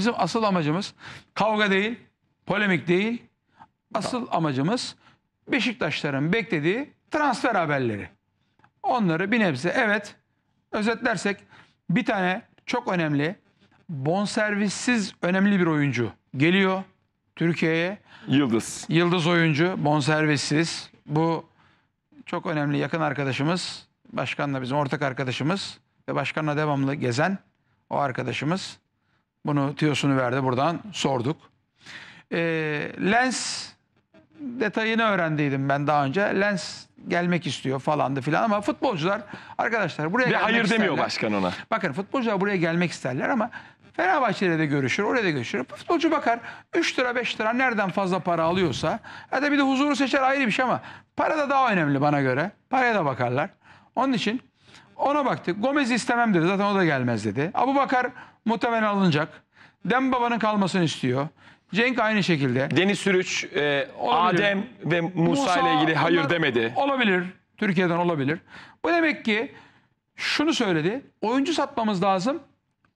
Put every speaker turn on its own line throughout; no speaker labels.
Bizim asıl amacımız kavga değil, polemik değil. Asıl amacımız Beşiktaşların beklediği transfer haberleri. Onları bir nebze evet özetlersek bir tane çok önemli bonservissiz önemli bir oyuncu geliyor Türkiye'ye.
Yıldız.
Yıldız oyuncu bonservissiz. Bu çok önemli yakın arkadaşımız. Başkanla bizim ortak arkadaşımız ve başkanla devamlı gezen o arkadaşımız. Bunu tüyosunu verdi buradan sorduk. Ee, Lens detayını öğrendiydim ben daha önce. Lens gelmek istiyor falandı filan ama futbolcular arkadaşlar buraya
Ve
gelmek
hayır demiyor
isterler.
başkan ona.
Bakın futbolcular buraya gelmek isterler ama Fenerbahçe'yle de görüşür, oraya da görüşür. Futbolcu bakar 3 lira 5 lira nereden fazla para alıyorsa ya da bir de huzuru seçer ayrı bir şey ama para da daha önemli bana göre. Paraya da bakarlar. Onun için ona baktık. Gomez istemem dedi. Zaten o da gelmez dedi. Abu Bakar muhtemelen alınacak. Dembaba'nın kalmasını istiyor. Cenk aynı şekilde.
Deniz Sürüç, e,
Olabilir.
Adem ve Musa, ile ilgili hayır demedi.
Olabilir. Türkiye'den olabilir. Bu demek ki şunu söyledi. Oyuncu satmamız lazım.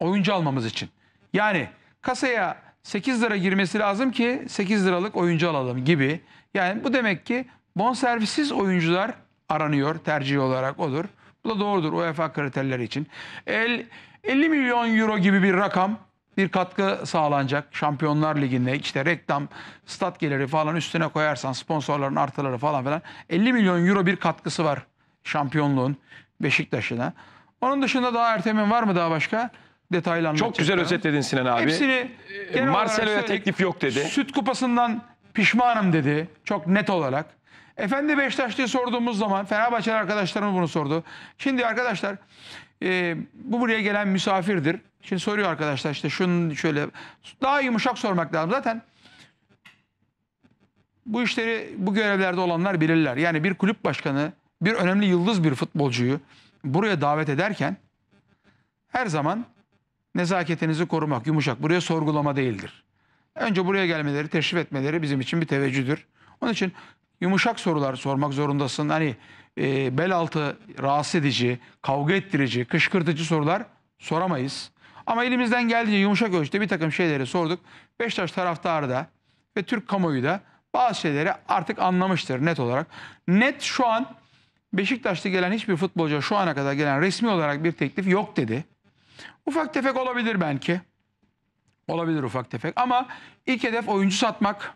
Oyuncu almamız için. Yani kasaya 8 lira girmesi lazım ki 8 liralık oyuncu alalım gibi. Yani bu demek ki bonservissiz oyuncular aranıyor tercih olarak odur. Bu da doğrudur UEFA kriterleri için. El, 50 milyon euro gibi bir rakam bir katkı sağlanacak Şampiyonlar Ligi'nde işte reklam, stat geliri falan üstüne koyarsan sponsorların artıları falan filan 50 milyon euro bir katkısı var şampiyonluğun Beşiktaş'ına. Onun dışında daha Ertem'in var mı daha başka detaylı anlatacak?
Çok güzel özetledin Sinan abi.
Hepsini
Marcelo'ya teklif yok dedi.
Süt kupasından pişmanım dedi. Çok net olarak. Efendi Beşiktaşlı'yı sorduğumuz zaman Fenerbahçeli arkadaşlarım bunu sordu. Şimdi arkadaşlar e, bu buraya gelen misafirdir. Şimdi soruyor arkadaşlar işte şunun şöyle daha yumuşak sormak lazım. Zaten bu işleri bu görevlerde olanlar bilirler. Yani bir kulüp başkanı bir önemli yıldız bir futbolcuyu buraya davet ederken her zaman nezaketinizi korumak, yumuşak. Buraya sorgulama değildir. Önce buraya gelmeleri, teşrif etmeleri bizim için bir teveccüdür. Onun için yumuşak sorular sormak zorundasın. Hani e, bel altı rahatsız edici, kavga ettirici, kışkırtıcı sorular soramayız. Ama elimizden geldiğince yumuşak ölçüde bir takım şeyleri sorduk. Beşiktaş taraftarı da ve Türk kamuoyu da bazı şeyleri artık anlamıştır net olarak. Net şu an Beşiktaş'ta gelen hiçbir futbolcuya şu ana kadar gelen resmi olarak bir teklif yok dedi. Ufak tefek olabilir belki. Olabilir ufak tefek ama ilk hedef oyuncu satmak.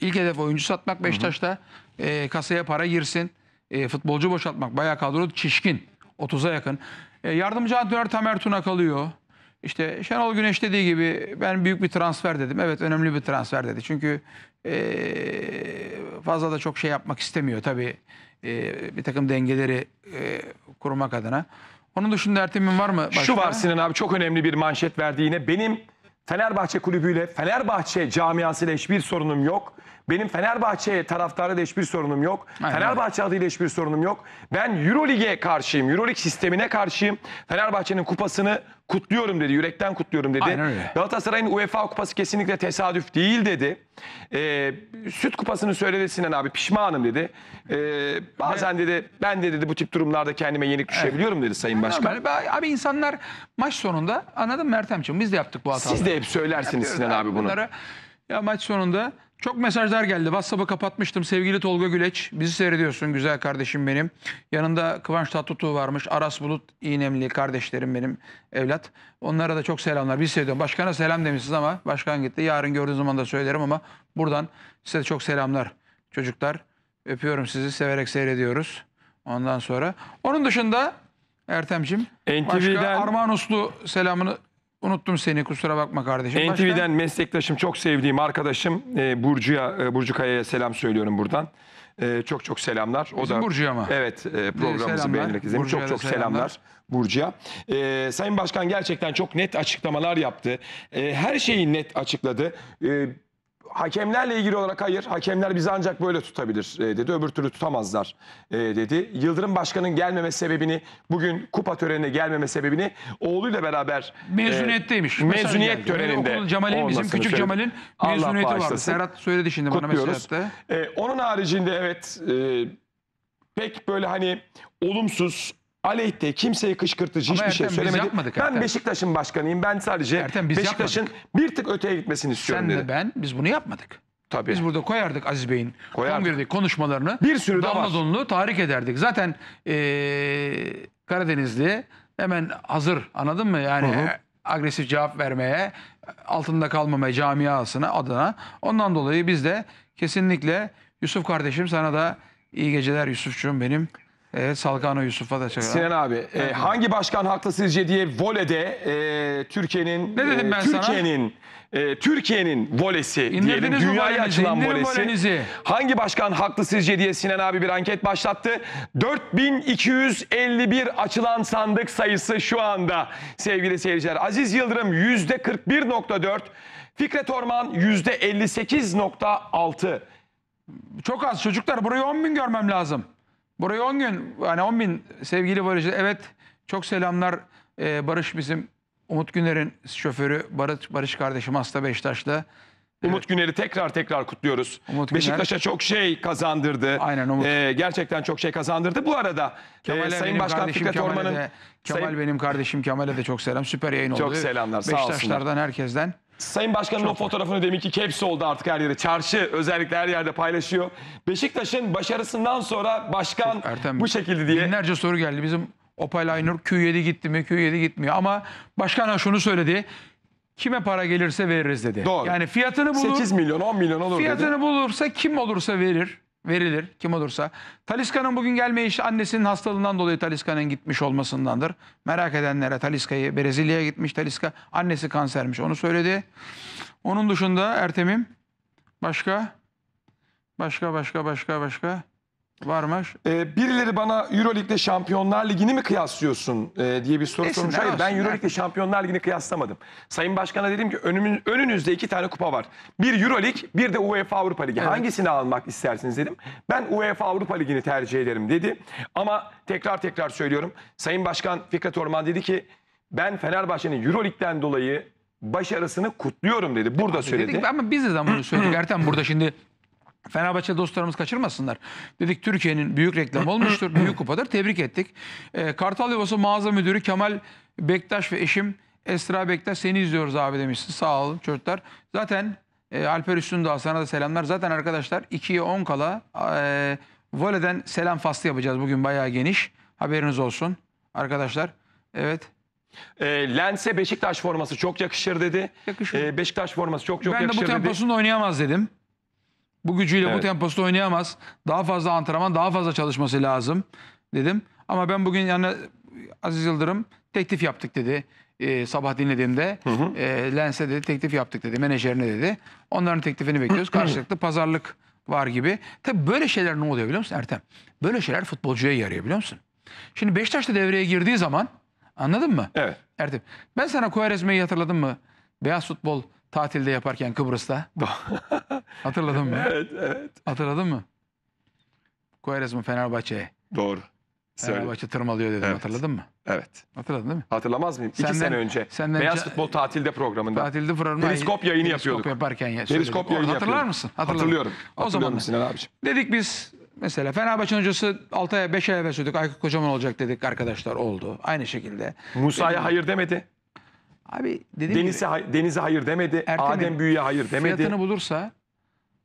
İlk hedef oyuncu satmak Beşiktaş'ta e, kasaya para girsin. E, futbolcu boşaltmak. Bayağı kadro şişkin. 30'a yakın. E, yardımcı antrenör Tamer Tuna kalıyor. İşte Şenol Güneş dediği gibi ben büyük bir transfer dedim. Evet önemli bir transfer dedi. Çünkü e, fazla da çok şey yapmak istemiyor tabii. E, bir takım dengeleri e, kurmak adına. Onun dışında Ertem'in var mı?
Şu var Sinan abi çok önemli bir manşet verdi yine. Benim Fenerbahçe kulübüyle, Fenerbahçe camiasıyla hiçbir sorunum yok. Benim Fenerbahçe taraftarıyla hiçbir sorunum yok.
Aynen.
Fenerbahçe adıyla hiçbir sorunum yok. Ben Eurolig'e karşıyım. Eurolig sistemine karşıyım. Fenerbahçe'nin kupasını kutluyorum dedi. Yürekten kutluyorum dedi. Galatasaray'ın UEFA kupası kesinlikle tesadüf değil dedi. Ee, süt kupasını söyledi Sinan abi. Pişmanım dedi. Ee, bazen dedi ben de dedi bu tip durumlarda kendime yenik düşebiliyorum dedi Sayın Başkan.
Normal. Abi insanlar maç sonunda anladın mı Ertemciğim? Biz de yaptık bu hataları.
Siz de hep söylersiniz
Yapıyoruz
Sinan abi bunu.
bunları. Ya maç sonunda çok mesajlar geldi. WhatsApp'ı kapatmıştım. Sevgili Tolga Güleç. Bizi seyrediyorsun güzel kardeşim benim. Yanında Kıvanç Tatlıtuğ varmış. Aras Bulut İğnemli kardeşlerim benim evlat. Onlara da çok selamlar. Biz seviyorum. Başkana selam demişsiniz ama başkan gitti. Yarın gördüğün zaman da söylerim ama buradan size çok selamlar çocuklar. Öpüyorum sizi. Severek seyrediyoruz. Ondan sonra. Onun dışında Ertem'cim. Başka
NTV'den
Armağan Uslu selamını unuttum seni kusura bakma kardeşim. Başka?
NTV'den meslektaşım, çok sevdiğim arkadaşım e, Burcu'ya, e, Burcu Kaya'ya selam söylüyorum buradan. E, çok çok selamlar. O
Bizim Burcu'ya mı?
Evet, e, programımızı
selamlar.
beğenerek izlemiş. Çok
da
çok selamlar.
selamlar.
Burcu'ya. E, Sayın Başkan gerçekten çok net açıklamalar yaptı. E, her şeyi net açıkladı. E, Hakemlerle ilgili olarak hayır, hakemler bizi ancak böyle tutabilir e, dedi. Öbür türlü tutamazlar e, dedi. Yıldırım Başkan'ın gelmeme sebebini, bugün kupa törenine gelmeme sebebini oğluyla beraber
Mezuniyetteymiş.
e, mezuniyet töreninde
Okul Cemal'in bizim küçük
söyledi.
Cemal'in mezuniyeti vardı. Serhat söyledi şimdi bana
Kutluyoruz.
attı.
Ee, onun haricinde evet e, pek böyle hani olumsuz aleyhte kimseye kışkırtıcı
Ama
hiçbir şey
Ertem, biz
söylemedi.
yapmadık
Ben
Ertem.
Beşiktaş'ın başkanıyım. Ben sadece
Ertem, biz
Beşiktaş'ın bir tık öteye gitmesini istiyorum
Sen
dedi.
de ben biz bunu yapmadık.
Tabii.
Biz burada koyardık Aziz Bey'in
Koyardık.
kongredeki konuşmalarını.
Bir sürü de var.
damla donlu tahrik ederdik. Zaten eee Karadenizli hemen hazır anladın mı? Yani e, agresif cevap vermeye, altında kalmamaya camiasına adına. Ondan dolayı biz de kesinlikle Yusuf kardeşim sana da iyi geceler Yusufçuğum benim. Evet Salkano Yusuf'a da çok
Sinan abi e, hangi başkan haklı sizce diye volede e, Türkiye'nin
Ne dedim
e,
ben sana?
Türkiye'nin e, Türkiye'nin volesi diyelim
mi
dünyaya
volenizi?
açılan
İndirin
volesi.
volenizi.
Hangi başkan haklı sizce diye Sinan abi bir anket başlattı. 4251 açılan sandık sayısı şu anda sevgili seyirciler. Aziz Yıldırım %41.4, Fikret Orman %58.6.
Çok az çocuklar burayı 10 bin görmem lazım. Burayı 10 gün yani 10 bin sevgili Barış. Evet çok selamlar Ee, Barış bizim Umut Güner'in şoförü Barış, Barış kardeşim hasta Beşiktaş'ta.
Umut Güner'i tekrar tekrar kutluyoruz.
Umut Güner.
Beşiktaş'a çok şey kazandırdı.
Aynen Umut.
Ee, gerçekten çok şey kazandırdı. Bu arada
Kemal'e
e, Sayın
benim
Başkan
kardeşim
Fikret
Kemal'e
Orman'ın
de, Kemal
Sayın,
benim kardeşim Kemal'e de çok selam. Süper yayın oldu.
Çok selamlar, sağ olsunlar.
Beşiktaşlardan herkesten.
Sayın Başkan'ın o fotoğrafını deminki caps oldu artık her yere. Çarşı özellikle her yerde paylaşıyor. Beşiktaş'ın başarısından sonra başkan
Ertem,
bu şekilde diye.
Binlerce soru geldi. Bizim Opal Aynur Q7 gitti mi? Q7 gitmiyor. Ama başkan şunu söyledi. Kime para gelirse veririz dedi.
Doğru.
Yani fiyatını bulur.
8 milyon 10 milyon olur dedi.
Fiyatını bulursa kim olursa verir. Verilir kim olursa. Taliska'nın bugün gelme işi annesinin hastalığından dolayı Taliska'nın gitmiş olmasındandır. Merak edenlere Taliska'yı Brezilya'ya gitmiş Taliska. Annesi kansermiş onu söyledi. Onun dışında Ertem'im başka başka başka başka başka varmış.
Ee, birileri bana Euroleague'de Şampiyonlar Ligi'ni mi kıyaslıyorsun e, diye bir soru
Desinler,
sormuş. Hayır ben
olsunlar.
Euroleague'de Şampiyonlar Ligi'ni kıyaslamadım. Sayın Başkan'a dedim ki önümün, önünüzde iki tane kupa var. Bir Euroleague bir de UEFA Avrupa Ligi. Hangisini almak istersiniz dedim. Ben UEFA Avrupa Ligi'ni tercih ederim dedi. Ama tekrar tekrar söylüyorum. Sayın Başkan Fikret Orman dedi ki ben Fenerbahçe'nin Euroleague'den dolayı başarısını kutluyorum dedi. Burada söyledi.
Dedik, ama biz de zaman bunu söyledik. Ertem burada şimdi Fenerbahçe dostlarımız kaçırmasınlar. Dedik Türkiye'nin büyük reklamı olmuştur. büyük kupadır. Tebrik ettik. Ee, Kartal Yuvası mağaza müdürü Kemal Bektaş ve eşim Esra Bektaş seni izliyoruz abi demişsin. Sağ olun çocuklar. Zaten e, Alper Üstündağ sana da selamlar. Zaten arkadaşlar 2'ye 10 kala e, voleyden selam faslı yapacağız bugün bayağı geniş. Haberiniz olsun arkadaşlar. Evet.
E, Lens'e Beşiktaş forması çok yakışır dedi.
Yakışır.
E, Beşiktaş forması çok çok
ben de
yakışır
bu
dedi.
temposunda oynayamaz dedim. Bu gücüyle bu
Evet.
temposunda oynayamaz. Daha fazla antrenman, daha fazla çalışması lazım dedim. Ama ben bugün yani Aziz Yıldırım teklif yaptık dedi. Ee, sabah dinlediğimde e, Lens'e dedi teklif yaptık dedi. Menajerine dedi. Onların teklifini bekliyoruz. Karşılıklı pazarlık var gibi. Tabii böyle şeyler ne oluyor biliyor musun Ertem? Böyle şeyler futbolcuya yarıyor biliyor musun? Şimdi Beşiktaş da devreye girdiği zaman anladın mı?
Evet.
Ertem ben sana Kovarezme'yi hatırladım mı? Beyaz futbol tatilde yaparken Kıbrıs'ta. Hatırladın mı?
evet, evet.
Hatırladın mı? Kovarezma Fenerbahçe'ye.
Doğru. Söyle.
Fenerbahçe tırmalıyor dedim.
Evet.
Hatırladın mı?
Evet.
Hatırladın değil mi?
Hatırlamaz mıyım? İki
Senden-
sene önce.
senden
Beyaz Futbol Tatilde programında.
Tatilde programı.
Periskop yayını
Periskop
yapıyorduk.
yaparken ya.
Periskop
söyledik.
yayını
Hatırlar
yapıyorduk.
mısın? Hatırladım.
Hatırlıyorum.
O
Hatırlıyorum
zaman
Sinan abiciğim.
dedik biz mesela Fenerbahçe hocası 6 aya 5 aya söyledik. Aykut Kocaman olacak dedik arkadaşlar oldu. Aynı şekilde.
Musa'ya hayır demedi.
Abi dediğim
Deniz'e
gibi
hay- Deniz'e hayır demedi.
Ertem'in
Adem Büyü'ye hayır demedi.
fiyatını bulursa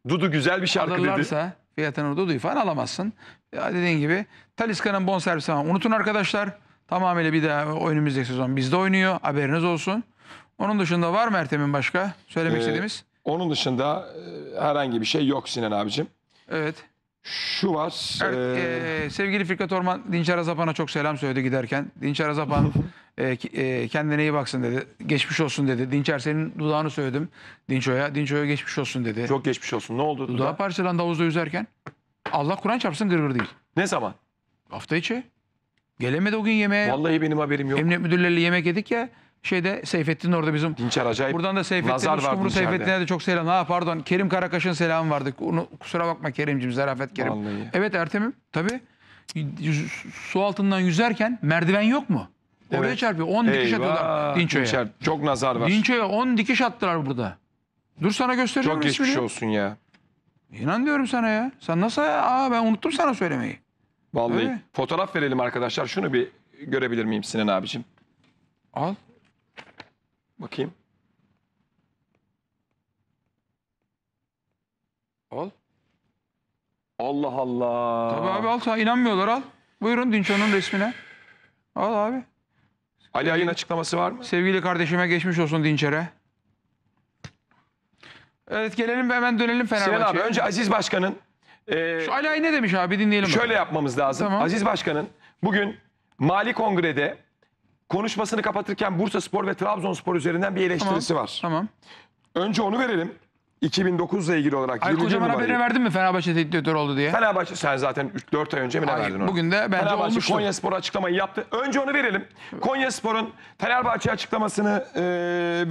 Dudu güzel bir şarkı dedi.
alırlarsa fiyatını Dudu'yu falan alamazsın. Ya dediğin gibi Taliska'nın bonservisi var. Unutun arkadaşlar. Tamamıyla bir daha o önümüzdeki sezon bizde oynuyor. Haberiniz olsun. Onun dışında var mı Ertem'in başka söylemek
Ee,
istediğimiz?
Onun dışında e, herhangi bir şey yok Sinan abicim.
Evet.
Şu var.
Er-
e,
e, sevgili Fikret Orman Dinçer Azapan'a çok selam söyledi giderken. Dinçer Azapan e, ki- e, kendine iyi baksın dedi. Geçmiş olsun dedi. Dinçer senin dudağını söyledim Dinço'ya. Dinço'ya geçmiş olsun dedi.
çok geçmiş olsun. Ne oldu?
Dudağı
Duda?
parçalandı havuzda yüzerken. Allah Kur'an çarpsın gırgır değil.
Ne zaman?
Hafta içi. Gelemedi o gün yemeğe.
Vallahi benim haberim yok.
Emniyet müdürleriyle yemek yedik ya. Şeyde Seyfettin orada bizim.
Dinçer acayip.
Buradan da Seyfettin Uskumru. Seyfettin'e de çok selam. Ha pardon Kerim Karakaş'ın selamı vardı. Onu, kusura bakma Kerim'cim Zarafet Kerim.
Vallahi.
Evet Ertem'im tabii. Su altından yüzerken merdiven yok mu? Oraya çarpıyor. 10 dikiş atıyorlar
Eyvah.
Dinço'ya.
Dinçer, çok nazar var.
Dinço'ya 10 dikiş attılar burada. Dur sana gösteriyorum
çok geçmiş
resmini.
olsun ya.
İnan diyorum sana ya. Sen nasıl? Aa ben unuttum sana söylemeyi.
Vallahi
Öyle.
fotoğraf verelim arkadaşlar. Şunu bir görebilir miyim Sinan abicim?
Al.
Bakayım.
Al.
Allah Allah.
Tabii abi al. Sana inanmıyorlar al. Buyurun Dinço'nun resmine. Al abi.
Ali Ay'ın açıklaması var mı?
Sevgili kardeşime geçmiş olsun Dinçer'e. Evet gelelim ve hemen dönelim
Sinan abi
Fenerbahçe'ye.
önce Aziz Başkan'ın e,
Şu Ali Ay ne demiş abi dinleyelim.
şöyle
bakalım.
yapmamız lazım.
Tamam.
Aziz Başkan'ın bugün Mali Kongre'de konuşmasını kapatırken Bursa Spor ve Trabzonspor üzerinden bir eleştirisi var.
Tamam.
Önce onu verelim. 2009 ile ilgili olarak.
Ay
20.
kocaman
numarayı.
haberini verdin mi Fenerbahçe teknik direktörü oldu diye?
Fenerbahçe sen zaten 4 ay önce mi ne
Ay,
verdin onu?
bugün de bence
Fenerbahçe
olmuştu.
Konya Spor açıklamayı yaptı. Önce onu verelim. Konya Spor'un Fenerbahçe açıklamasını e,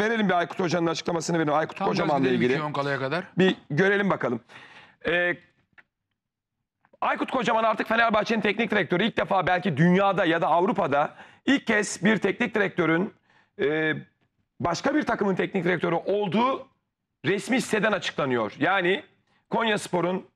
verelim bir Aykut Hoca'nın açıklamasını verelim. Aykut
Tam
Kocaman'la ilgili.
kalaya kadar.
Bir görelim bakalım. Ee, Aykut Kocaman artık Fenerbahçe'nin teknik direktörü. İlk defa belki dünyada ya da Avrupa'da ilk kez bir teknik direktörün e, başka bir takımın teknik direktörü olduğu resmi siteden açıklanıyor. Yani Konya Spor'un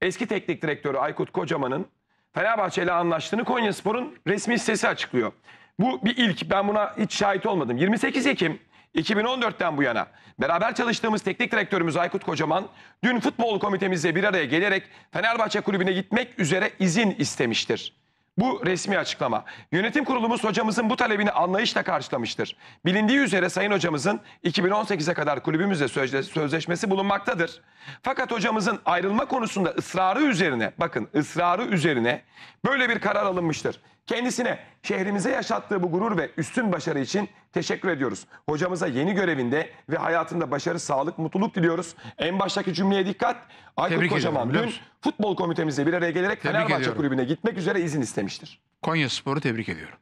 eski teknik direktörü Aykut Kocaman'ın Fenerbahçe ile anlaştığını Konya Spor'un resmi sitesi açıklıyor. Bu bir ilk. Ben buna hiç şahit olmadım. 28 Ekim 2014'ten bu yana beraber çalıştığımız teknik direktörümüz Aykut Kocaman dün futbol komitemizle bir araya gelerek Fenerbahçe kulübüne gitmek üzere izin istemiştir. Bu resmi açıklama. Yönetim kurulumuz hocamızın bu talebini anlayışla karşılamıştır. Bilindiği üzere Sayın hocamızın 2018'e kadar kulübümüzle sözle- sözleşmesi bulunmaktadır. Fakat hocamızın ayrılma konusunda ısrarı üzerine, bakın ısrarı üzerine böyle bir karar alınmıştır. Kendisine şehrimize yaşattığı bu gurur ve üstün başarı için teşekkür ediyoruz. Hocamıza yeni görevinde ve hayatında başarı, sağlık, mutluluk diliyoruz. En baştaki cümleye dikkat. Aykut
Tebrik
Kocaman
ediyorum,
dün futbol komitemizle bir araya gelerek
Tebrik
Fenerbahçe
ediyorum.
kulübüne gitmek üzere izin istemiştir.
Konya Spor'u tebrik ediyorum.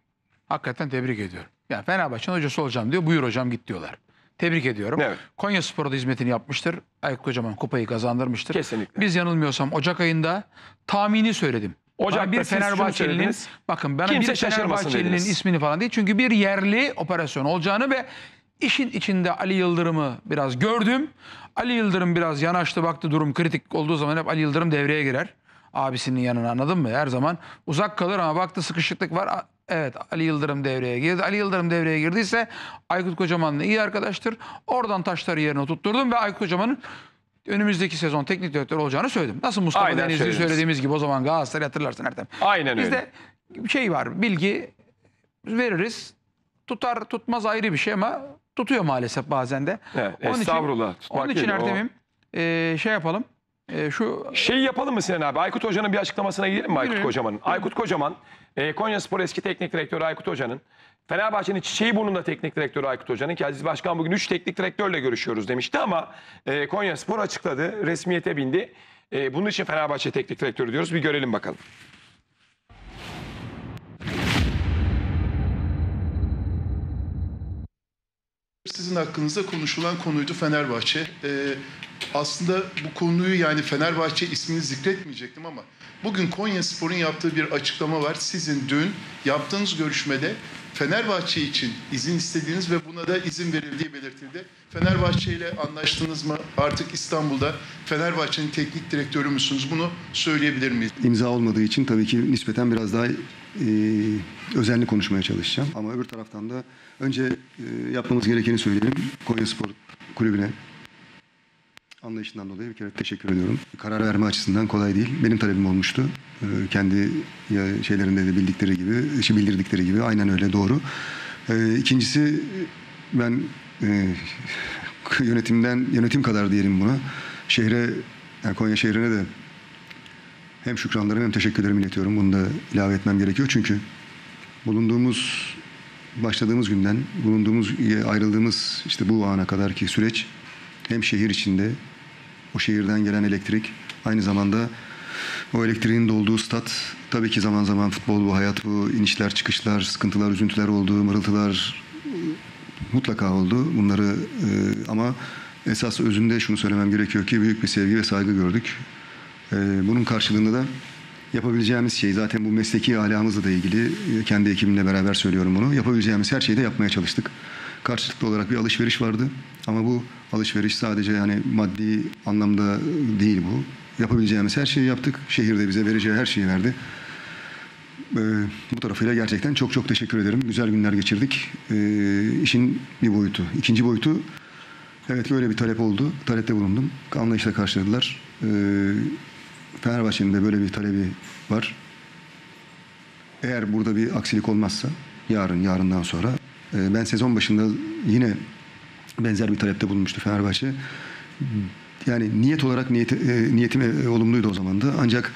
Hakikaten tebrik ediyorum. Yani Fenerbahçe'nin hocası olacağım diyor. Buyur hocam git diyorlar. Tebrik ediyorum.
Evet.
Konya Spor'a da hizmetini yapmıştır. Aykut Kocaman kupayı kazandırmıştır.
Kesinlikle.
Biz yanılmıyorsam Ocak ayında tahmini söyledim.
Ocak'ta
bir
siz şunu
Fenerbahçeli'nin
söylediniz.
bakın bana
Kimse
bir
şaşırmasın
Fenerbahçeli'nin
dediniz.
ismini falan değil. Çünkü bir yerli operasyon olacağını ve işin içinde Ali Yıldırım'ı biraz gördüm. Ali Yıldırım biraz yanaştı baktı durum kritik olduğu zaman hep Ali Yıldırım devreye girer. Abisinin yanına anladın mı? Her zaman uzak kalır ama baktı sıkışıklık var. A- Evet Ali Yıldırım devreye girdi. Ali Yıldırım devreye girdiyse Aykut Kocaman'la iyi arkadaştır. Oradan taşları yerine tutturdum ve Aykut Kocaman'ın önümüzdeki sezon teknik direktör olacağını söyledim. Nasıl Mustafa
Aynen
Denizli'yi
söylediniz.
söylediğimiz gibi o zaman Galatasaray hatırlarsın Ertem.
Aynen öyle.
Bizde şey var bilgi veririz. Tutar tutmaz ayrı bir şey ama tutuyor maalesef bazen de.
Evet,
Onun için-
estağfurullah. Tutmak
Onun için Ertem'im eee, şey yapalım. Eee, şu
Şey yapalım mı Sinan abi? Aykut Hoca'nın bir açıklamasına gidelim mi Aykut
Gidelim.
Kocaman'ın? Aykut Kocaman, e, Konya Spor eski teknik direktörü Aykut Hoca'nın, Fenerbahçe'nin çiçeği burnunda teknik direktörü Aykut Hoca'nın ki Aziz Başkan bugün 3 teknik direktörle görüşüyoruz demişti ama e, Konya Spor açıkladı, resmiyete bindi. E, bunun için Fenerbahçe teknik direktörü diyoruz. Bir görelim bakalım.
Sizin hakkınızda konuşulan konuydu Fenerbahçe. Ee, aslında bu konuyu yani Fenerbahçe ismini zikretmeyecektim ama bugün Konya Spor'un yaptığı bir açıklama var. Sizin dün yaptığınız görüşmede Fenerbahçe için izin istediğiniz ve buna da izin verildiği belirtildi. Fenerbahçe ile anlaştınız mı? Artık İstanbul'da Fenerbahçe'nin teknik direktörü müsünüz? Bunu söyleyebilir miyiz?
imza olmadığı için tabii ki nispeten biraz daha e, özenli konuşmaya çalışacağım. Ama öbür taraftan da önce e, yapmamız gerekeni söyleyelim. Konya Spor Kulübü'ne anlayışından dolayı bir kere teşekkür ediyorum. Karar verme açısından kolay değil. Benim talebim olmuştu. E, kendi şeylerinde de bildikleri gibi, işi bildirdikleri gibi aynen öyle doğru. E, ikincisi ben e, yönetimden, yönetim kadar diyelim buna. Şehre, yani Konya şehrine de hem şükranlarımı hem teşekkürlerimi iletiyorum. Bunu da ilave etmem gerekiyor. Çünkü bulunduğumuz, başladığımız günden, bulunduğumuz, ayrıldığımız işte bu ana kadarki süreç hem şehir içinde o şehirden gelen elektrik aynı zamanda o elektriğin dolduğu stat tabii ki zaman zaman futbol bu hayat bu inişler çıkışlar sıkıntılar üzüntüler oldu mırıltılar mutlaka oldu bunları e, ama esas özünde şunu söylemem gerekiyor ki büyük bir sevgi ve saygı gördük. E, bunun karşılığında da yapabileceğimiz şey zaten bu mesleki alamızla da ilgili e, kendi ekibimle beraber söylüyorum bunu. Yapabileceğimiz her şeyi de yapmaya çalıştık. Karşılıklı olarak bir alışveriş vardı ama bu alışveriş sadece yani maddi anlamda değil bu. Yapabileceğimiz her şeyi yaptık. Şehirde bize vereceği her şeyi verdi. Ee, bu tarafıyla gerçekten çok çok teşekkür ederim. Güzel günler geçirdik. Ee, işin bir boyutu. İkinci boyutu, evet böyle bir talep oldu. Talepte bulundum. Anlayışla karşıladılar. Ee, Fenerbahçe'nin de böyle bir talebi var. Eğer burada bir aksilik olmazsa yarın, yarından sonra ben sezon başında yine benzer bir talepte bulunmuştu Fenerbahçe. Yani niyet olarak niyeti, e, e, olumluydu o zaman da. Ancak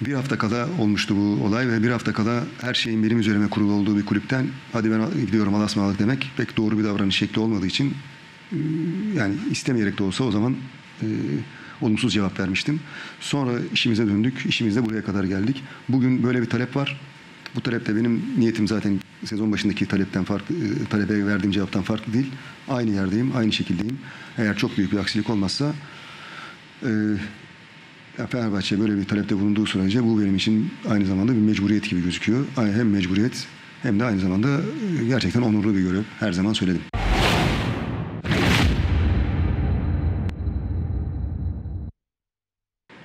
bir hafta kala olmuştu bu olay ve bir hafta kala her şeyin benim üzerime kurulu olduğu bir kulüpten hadi ben gidiyorum Allah'a ısmarladık demek pek doğru bir davranış şekli olmadığı için e, yani istemeyerek de olsa o zaman e, olumsuz cevap vermiştim. Sonra işimize döndük. İşimizde buraya kadar geldik. Bugün böyle bir talep var. Bu talep de benim niyetim zaten sezon başındaki talepten farklı, e, talebe verdiğim cevaptan farklı değil. Aynı yerdeyim, aynı şekildeyim. Eğer çok büyük bir aksilik olmazsa e, Fenerbahçe böyle bir talepte bulunduğu sürece bu benim için aynı zamanda bir mecburiyet gibi gözüküyor. Hem mecburiyet hem de aynı zamanda e, gerçekten onurlu bir görev. Her zaman söyledim.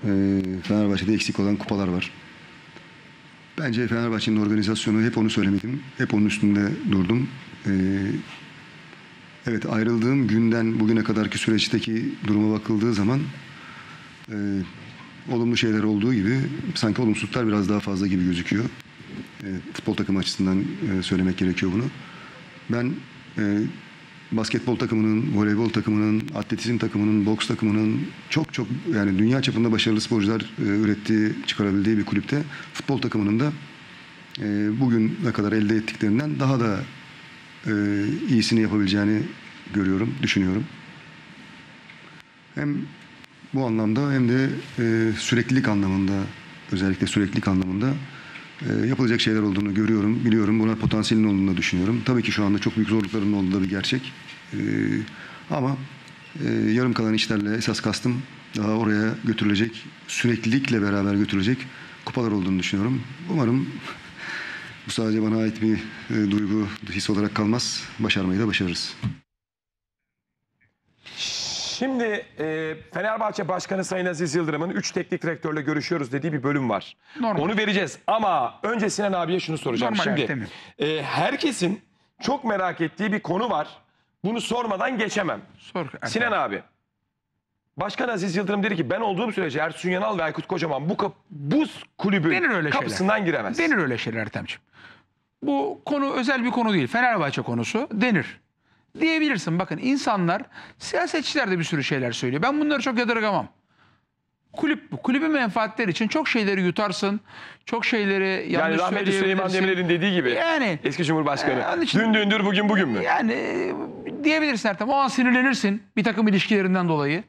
Ee, Fenerbahçe'de eksik olan kupalar var. Bence Fenerbahçe'nin organizasyonu hep onu söylemedim. Hep onun üstünde durdum. Ee, evet ayrıldığım günden bugüne kadarki süreçteki duruma bakıldığı zaman e, olumlu şeyler olduğu gibi sanki olumsuzluklar biraz daha fazla gibi gözüküyor. E, futbol takımı açısından e, söylemek gerekiyor bunu. Ben e, basketbol takımının, voleybol takımının, atletizm takımının, boks takımının çok çok yani dünya çapında başarılı sporcular e, ürettiği, çıkarabildiği bir kulüpte futbol takımının da e, bugüne kadar elde ettiklerinden daha da e, iyisini yapabileceğini görüyorum, düşünüyorum. Hem bu anlamda hem de e, süreklilik anlamında özellikle süreklilik anlamında yapılacak şeyler olduğunu görüyorum, biliyorum. Buna potansiyelin olduğunu düşünüyorum. Tabii ki şu anda çok büyük zorlukların olduğu da bir gerçek. E, ama e, yarım kalan işlerle esas kastım daha oraya götürülecek, süreklilikle beraber götürülecek kupalar olduğunu düşünüyorum. Umarım bu sadece bana ait bir e, duygu, his olarak kalmaz. Başarmayı da başarırız.
Şimdi e, Fenerbahçe Başkanı Sayın Aziz Yıldırım'ın 3 teknik direktörle görüşüyoruz dediği bir bölüm var.
Normal.
Onu vereceğiz ama önce Sinan abiye şunu soracağım.
Normal
Şimdi e, herkesin çok merak ettiği bir konu var. Bunu sormadan geçemem.
Sor. Ertem.
Sinan abi. Başkan Aziz Yıldırım dedi ki ben olduğum sürece Ersun Yanal ve Aykut Kocaman bu kap- bu kulübün
Denir öyle
kapısından
şeyler.
giremez.
Denir öyle şeyler Ertem'ciğim. Bu konu özel bir konu değil. Fenerbahçe konusu denir. Diyebilirsin. Bakın insanlar, siyasetçiler de bir sürü şeyler söylüyor. Ben bunları çok yadırgamam. Kulüp bu. Kulübün menfaatleri için çok şeyleri yutarsın. Çok şeyleri yanlış
yani rahmetli Süleyman
söyleyebilirsin.
Demirel'in dediği gibi.
Yani
Eski Cumhurbaşkanı.
Ee, onun için-
Dün dündür bugün bugün mü?
Yani e, diyebilirsin Ertem. O an sinirlenirsin bir takım ilişkilerinden dolayı.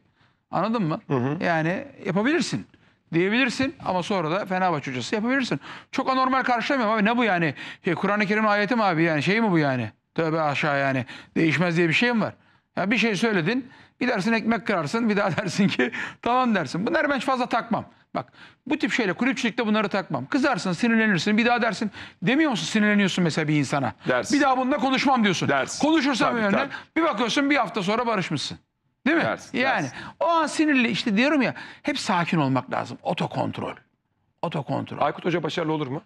Anladın mı? Yani yapabilirsin. Diyebilirsin ama sonra da Fenerbahçe hocası yapabilirsin. Çok anormal karşılamıyorum abi. Ne bu yani? Şey, Kur'an-ı Kerim ayeti mi abi yani? Şey mi bu yani? Tövbe aşağı yani. Değişmez diye bir şey mi var? Ya bir şey söyledin. Gidersin ekmek kırarsın. Bir daha dersin ki tamam dersin. Bunları ben fazla takmam. Bak bu tip şeyle kulüpçülükte bunları takmam. Kızarsın, sinirlenirsin. Bir daha dersin. Demiyor musun sinirleniyorsun mesela bir insana?
Dersin.
Bir daha bununla konuşmam diyorsun.
Dersin.
Konuşursan
Tabii,
bir
tabii.
bir bakıyorsun bir hafta sonra barışmışsın. Değil mi?
Dersin,
yani
dersin.
o an sinirli işte diyorum ya hep sakin olmak lazım. Otokontrol. Otokontrol.
Aykut Hoca başarılı olur mu?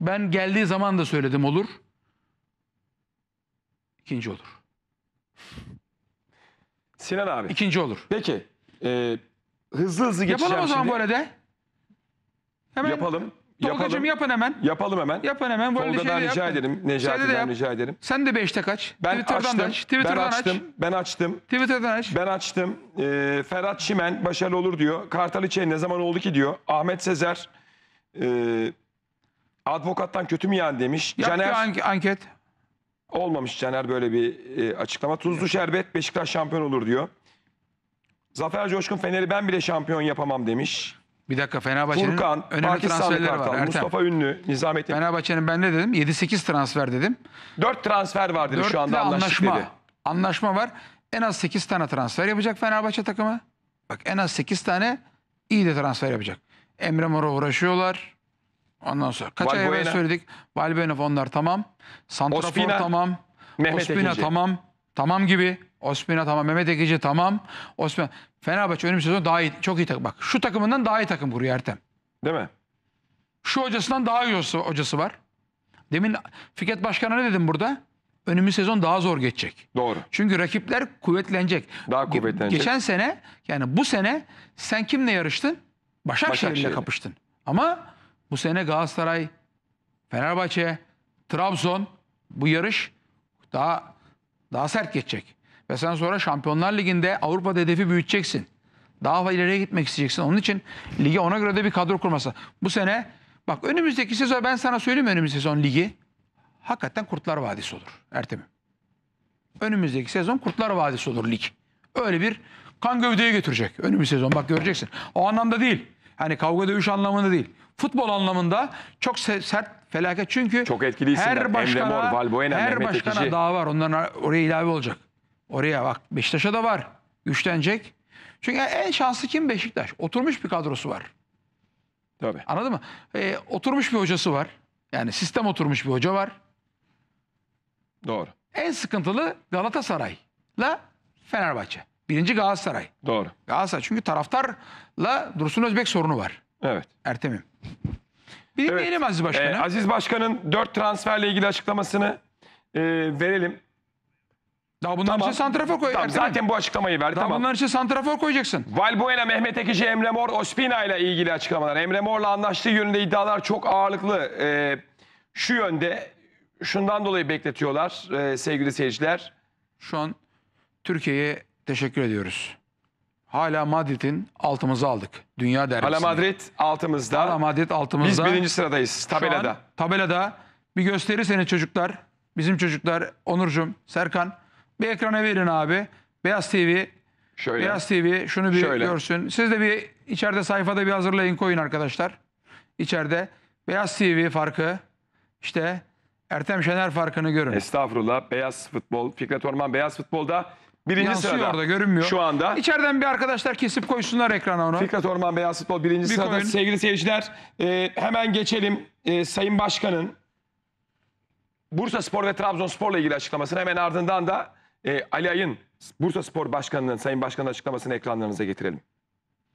Ben geldiği zaman da söyledim olur. İkinci olur.
Sinan abi.
İkinci olur.
Peki. e, hızlı hızlı geçeceğim
Yapalım o zaman
şimdi.
böyle de. Hemen.
Yapalım.
Tolgacığım
Yapalım.
yapın hemen.
Yapalım hemen.
Yapın hemen. Böyle
Tolga'dan rica
yap.
ederim.
De
Necati'den
yap.
rica ederim.
Sen de beşte kaç.
Ben
Twitter'dan
açtım.
da aç. Twitter'dan
ben
aç.
açtım. Ben açtım.
Twitter'dan aç.
Ben açtım. E, Ferhat Çimen başarılı olur diyor. Kartal İçeri ne zaman oldu ki diyor. Ahmet Sezer e, advokattan kötü mü yani demiş.
Yap bir
Caner
ank- anket.
Olmamış Caner böyle bir e, açıklama. Tuzlu Şerbet Beşiktaş şampiyon olur diyor. Zafer Coşkun Fener'i ben bile şampiyon yapamam demiş.
Bir dakika Fenerbahçe'nin
Furkan,
önemli transferleri var.
Kartal,
Ertem.
Mustafa Ünlü, Nizamettin.
Fenerbahçe'nin ben ne dedim? 7-8 transfer dedim.
4 transfer var dedi şu anda
anlaşma.
dedi.
Anlaşma var. En az 8 tane transfer yapacak Fenerbahçe takımı. Bak en az 8 tane iyi de transfer yapacak. Emre Mor'a uğraşıyorlar. Ondan sonra kaç ay evvel
Valbuena.
söyledik. Valbuena onlar tamam. Santrafor
Ospina.
tamam.
Mehmet
Ospina
Ekici.
tamam. Tamam gibi. Ospina tamam. Mehmet Ekici tamam. Ospina. Fenerbahçe önümüzdeki sezon daha iyi. Çok iyi takım. Bak şu takımından daha iyi takım kuruyor Ertem.
Değil mi?
Şu hocasından daha iyi hocası, hocası var. Demin Fikret Başkan'a ne dedim burada? Önümüz sezon daha zor geçecek.
Doğru.
Çünkü rakipler kuvvetlenecek.
Daha
Ge-
kuvvetlenecek.
Geçen sene yani bu sene sen kimle yarıştın? Başakşehir'le
Başakşehir'le.
kapıştın. Ama bu sene Galatasaray, Fenerbahçe, Trabzon bu yarış daha daha sert geçecek. Ve sen sonra Şampiyonlar Ligi'nde Avrupa'da hedefi büyüteceksin. Daha ileriye gitmek isteyeceksin. Onun için lige ona göre de bir kadro kurması. Bu sene bak önümüzdeki sezon ben sana söyleyeyim önümüzdeki sezon ligi hakikaten Kurtlar Vadisi olur Ertem'im. Önümüzdeki sezon Kurtlar Vadisi olur lig. Öyle bir kan gövdeye götürecek önümüz sezon bak göreceksin. O anlamda değil. Hani kavga dövüş anlamında değil. Futbol anlamında çok se- sert felaket çünkü
Çok etkili isimler.
her
Emre
başkana,
Mor, Valbuena,
her
Mehmet
başkana
Ekici.
daha var. Onların oraya ilave olacak. Oraya bak Beşiktaş'a da var. Güçlenecek. Çünkü en şanslı kim Beşiktaş? Oturmuş bir kadrosu var.
Tabii.
Anladın mı? Ee, oturmuş bir hocası var. Yani sistem oturmuş bir hoca var.
Doğru.
En sıkıntılı Galatasaray'la Fenerbahçe. Birinci Galatasaray.
Doğru.
Galatasaray çünkü taraftarla Dursun Özbek sorunu var.
Evet.
Ertem'im. Bir dinleyelim Aziz Başkan'ı.
Ee, Aziz Başkan'ın 4 transferle ilgili açıklamasını e, verelim.
Daha bunların
Tamam.
içine santrafor koy.
Tamam,
Ertem'im.
zaten bu açıklamayı verdi.
Daha
Tamam.
bunların içine santrafor koyacaksın.
Valbuena, Mehmet Ekici, Emre Mor, Ospina ile ilgili açıklamalar. Emre Mor'la anlaştığı yönünde iddialar çok ağırlıklı. Ee, şu yönde, şundan dolayı bekletiyorlar e, sevgili seyirciler.
Şu an Türkiye'ye teşekkür ediyoruz. Hala Madrid'in altımızı aldık. Dünya derbisinde.
Hala Madrid altımızda.
Hala Madrid
Biz
altımızda.
birinci sıradayız
Şu an
tabelada.
tabelada bir gösterirseniz çocuklar, bizim çocuklar, Onurcuğum, Serkan bir ekrana verin abi. Beyaz TV,
Şöyle.
Beyaz TV şunu bir
Şöyle.
görsün. Siz de bir içeride sayfada bir hazırlayın koyun arkadaşlar. İçeride Beyaz TV farkı işte Ertem Şener farkını görün.
Estağfurullah. Beyaz futbol. Fikret Orman Beyaz futbolda birinci
Yansıyor
sırada.
orada görünmüyor.
Şu anda.
İçeriden bir arkadaşlar kesip koysunlar ekrana onu.
Fikret Orman Beyaz Futbol birinci
Bir
sırada.
koyun.
Sevgili seyirciler e, hemen geçelim e, Sayın Başkan'ın Bursa Spor ve Trabzonspor'la ilgili açıklamasını hemen ardından da e, Ali Ay'ın Bursa Spor Başkanı'nın Sayın Başkan'ın açıklamasını ekranlarınıza getirelim.